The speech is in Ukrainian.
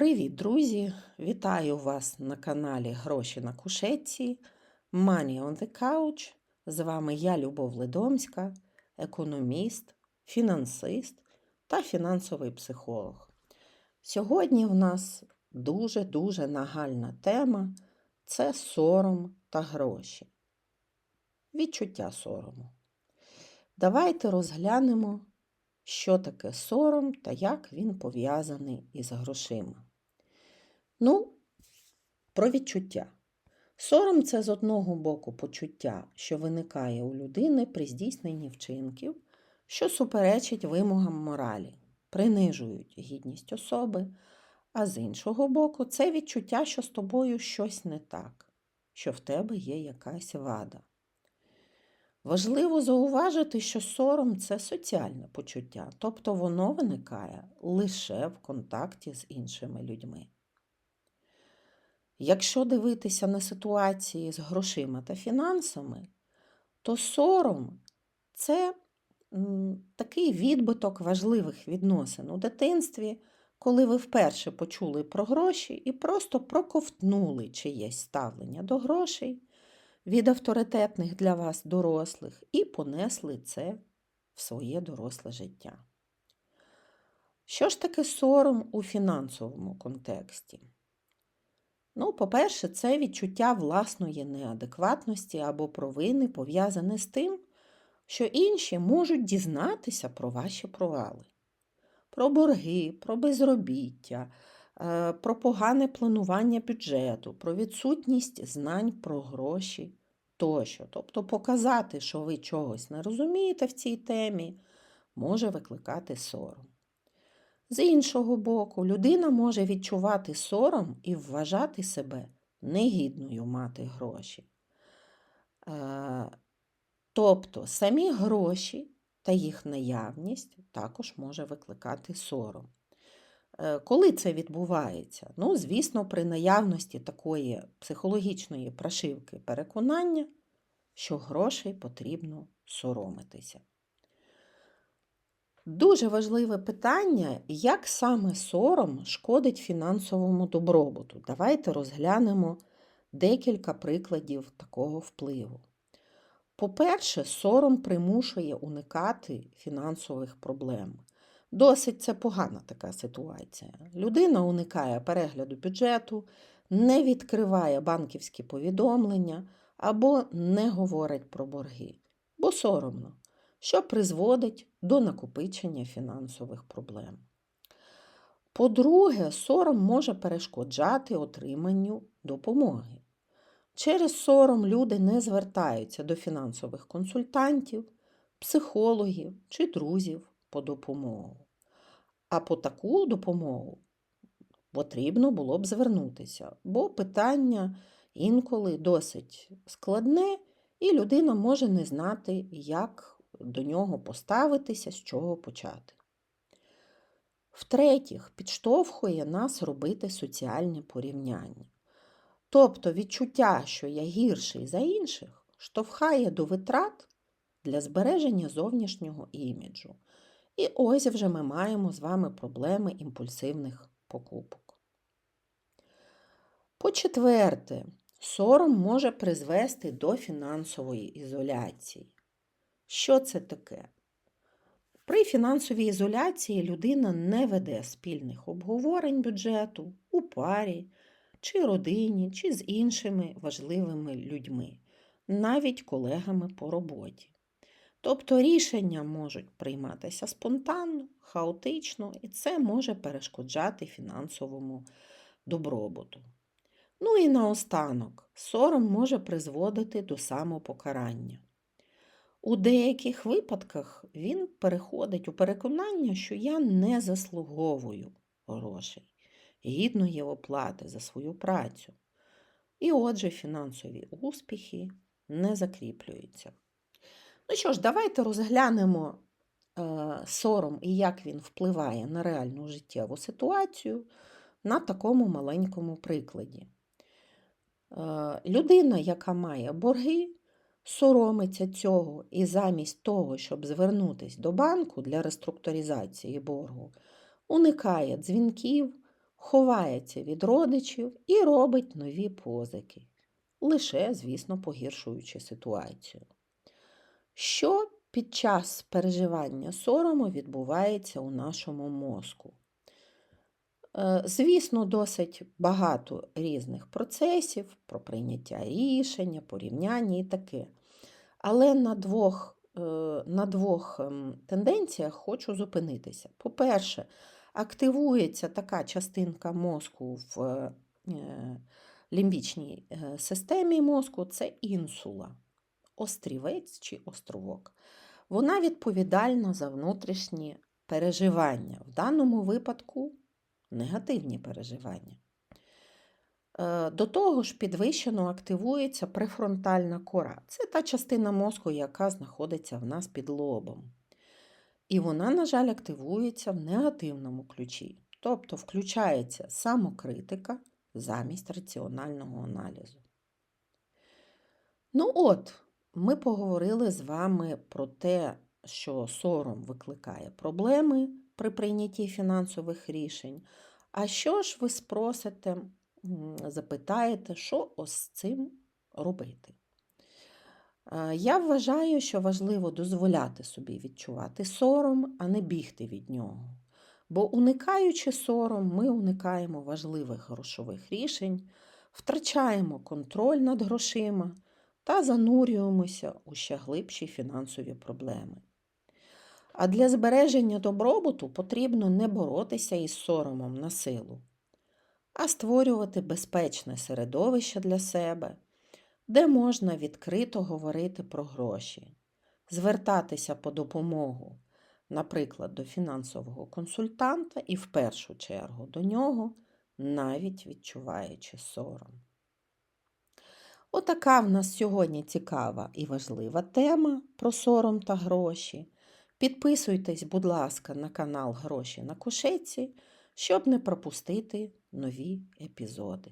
Привіт, друзі! Вітаю вас на каналі Гроші на кушетці Money on the Couch. З вами я, Любов Ледомська, економіст, фінансист та фінансовий психолог. Сьогодні в нас дуже-дуже нагальна тема це сором та гроші. Відчуття сорому. Давайте розглянемо, що таке сором та як він пов'язаний із грошима. Ну, про відчуття. Сором це з одного боку почуття, що виникає у людини при здійсненні вчинків, що суперечить вимогам моралі, принижують гідність особи, а з іншого боку, це відчуття, що з тобою щось не так, що в тебе є якась вада. Важливо зауважити, що сором це соціальне почуття, тобто воно виникає лише в контакті з іншими людьми. Якщо дивитися на ситуації з грошима та фінансами, то сором це такий відбиток важливих відносин у дитинстві, коли ви вперше почули про гроші і просто проковтнули чиєсь ставлення до грошей від авторитетних для вас дорослих і понесли це в своє доросле життя. Що ж таке сором у фінансовому контексті? Ну, по-перше, це відчуття власної неадекватності або провини пов'язане з тим, що інші можуть дізнатися про ваші провали, про борги, про безробіття, е, про погане планування бюджету, про відсутність знань про гроші тощо. Тобто показати, що ви чогось не розумієте в цій темі, може викликати сором. З іншого боку, людина може відчувати сором і вважати себе негідною мати гроші. Е, Тобто самі гроші та їх наявність також може викликати сором. Е, Коли це відбувається? Ну, звісно, при наявності такої психологічної прошивки переконання, що грошей потрібно соромитися. Дуже важливе питання, як саме сором шкодить фінансовому добробуту. Давайте розглянемо декілька прикладів такого впливу. По-перше, сором примушує уникати фінансових проблем. Досить це погана така ситуація. Людина уникає перегляду бюджету, не відкриває банківські повідомлення або не говорить про борги, бо соромно що призводить до накопичення фінансових проблем. По-друге, сором може перешкоджати отриманню допомоги. Через сором люди не звертаються до фінансових консультантів, психологів чи друзів по допомогу. А по таку допомогу потрібно було б звернутися, бо питання інколи досить складне, і людина може не знати, як до нього поставитися, з чого почати. Втретіх, підштовхує нас робити соціальне порівняння. Тобто відчуття, що я гірший за інших, штовхає до витрат для збереження зовнішнього іміджу. І ось вже ми маємо з вами проблеми імпульсивних покупок. По-четверте, сором може призвести до фінансової ізоляції. Що це таке? При фінансовій ізоляції людина не веде спільних обговорень бюджету у парі, чи родині, чи з іншими важливими людьми, навіть колегами по роботі. Тобто рішення можуть прийматися спонтанно, хаотично, і це може перешкоджати фінансовому добробуту. Ну і наостанок, сором може призводити до самопокарання. У деяких випадках він переходить у переконання, що я не заслуговую грошей, гідної оплати за свою працю. І отже, фінансові успіхи не закріплюються. Ну що ж, давайте розглянемо е, сором і як він впливає на реальну життєву ситуацію на такому маленькому прикладі. Е, людина, яка має борги, соромиться цього і замість того, щоб звернутися до банку для реструктуризації боргу, уникає дзвінків, ховається від родичів і робить нові позики, лише, звісно, погіршуючи ситуацію. Що під час переживання сорому відбувається у нашому мозку? Е, Звісно, досить багато різних процесів про прийняття рішення, порівняння і таке. Але на двох, е, на двох ем, тенденціях хочу зупинитися. По-перше, активується така частинка мозку в е, лімбічній системі мозку це інсула, острівець чи островок. Вона відповідальна за внутрішні переживання. В даному випадку негативні переживання. Е, До того ж, підвищено активується префронтальна кора. Це та частина мозку, яка знаходиться в нас під лобом. І вона, на жаль, активується в негативному ключі. Тобто включається самокритика замість раціонального аналізу. Ну от, ми поговорили з вами про те, що сором викликає проблеми при прийнятті фінансових рішень. А що ж ви спросите, запитаєте, що ось з цим робити? Е, Я вважаю, що важливо дозволяти собі відчувати сором, а не бігти від нього. Бо уникаючи сором, ми уникаємо важливих грошових рішень, втрачаємо контроль над грошима та занурюємося у ще глибші фінансові проблеми. А для збереження добробуту потрібно не боротися із соромом на силу, а створювати безпечне середовище для себе, де можна відкрито говорити про гроші, звертатися по допомогу, наприклад, до фінансового консультанта і в першу чергу до нього, навіть відчуваючи сором. Отака в нас сьогодні цікава і важлива тема про сором та гроші. Підписуйтесь, будь ласка, на канал Гроші на кушетці, щоб не пропустити нові епізоди.